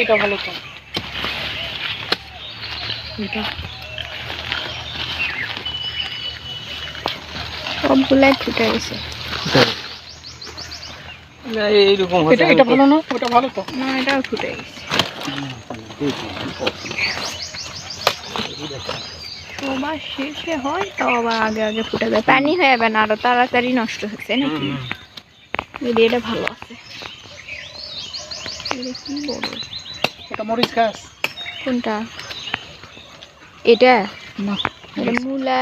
এটা ভালো তো এটা। সবগুলাই ফুটে গেছে। এইরকম এটা এটা ভালো না? ওটা ভালো তো? না এটাও ফুটে গেছে। সবার শেষে হয় তো আবার আগে আগে ফুটে যায়। পানি হয়ে যাবে না আরও তাড়াতাড়ি নষ্ট হচ্ছে নাকি? যদি এটা ভালো আছে। এটা কি বড়? এটা মরিচ গাছ। কোনটা? এটা? না এটা মূলা।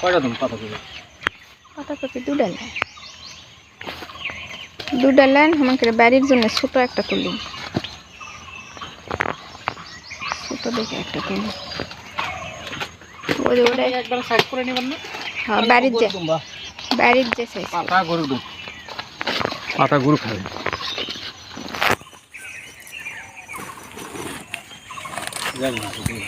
কয়টা দাম পাতা করে পাতা কপি দুটা নেন দুটা নেন আমাকে বাড়ির জন্য ছোট একটা তুলি। ছোট দেখে একটা তুলি। ওই ওটা একবার সাইড করে নেবেন না? হ্যাঁ বাড়ির যে বাড়ির যে সাইজ পাতা গরু পাতা গরু খাবে। জানি না ঠিক আছে।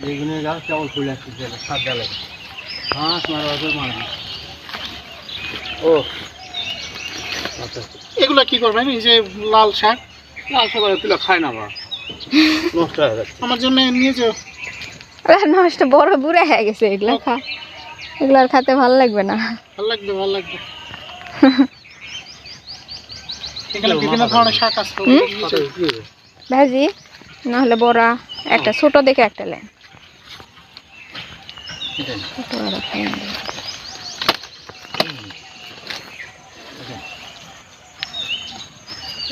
বেগুনের গাছ কেমন ফুল আসছে সাত ডালে হাঁস মারা আছে মারা ও আচ্ছা এগুলো কি করবেন? এই যে লাল শাক। লাল সকালে তুলে খায় না বা নষ্ট হয়ে যাচ্ছে। আমার জন্য নিয়ে যাও। নষ্ট বড় বুড়া হয়ে গেছে এগুলা খা। এগুলো আর খেতে ভালো লাগবে না। ভালো লাগবে ভালো লাগবে। এখানে বিভিন্ন ধরনের শাক আছে হুম? নিয়ে যাও। ভাজি নাহলে বড়া একটা ছোট দেখে একটা লেন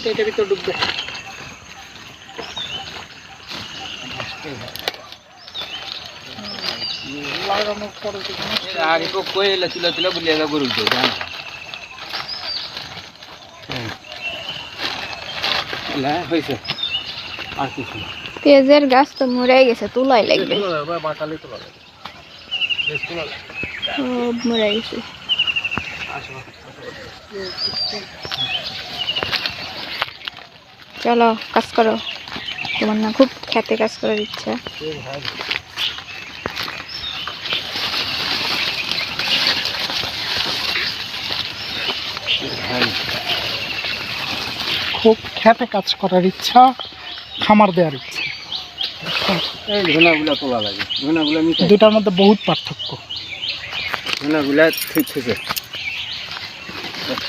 ছোট আর একটা লেন। এটা এটার ভিতরে ডুববে লাগানোর পরে দেখুন আগে তো কই এলে তুলে তুলে বলিয়ে গা গরু তো জানা হয়েছে আর কিছু না পেঁয়াজের গাছ তো মরে গেছে তুলাই লাগবে বাটালে তো লাগে বেশ তোলা লাগে সব মরে গেছে আসো চলো কাজ করো। তোমার না খুব খেতে কাজ করার ইচ্ছা। খুব খেতে কাজ করার ইচ্ছা খামার দেওয়ার ইচ্ছা। দুটার মধ্যে বহুত পার্থক্য। ধনাগুলা ঠিক থেকে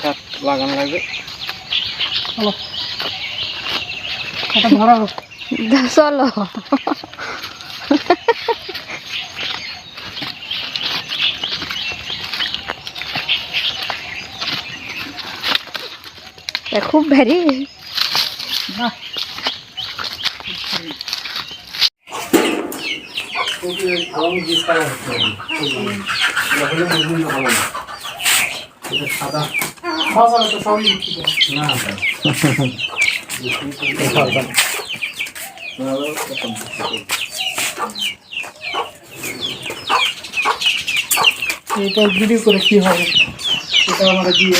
সাত লাগানো লাগে চলো। খুব ভারী না। তো সবই করে এটা ভিডিও করে কি হবে? এটা আমরা দিয়ে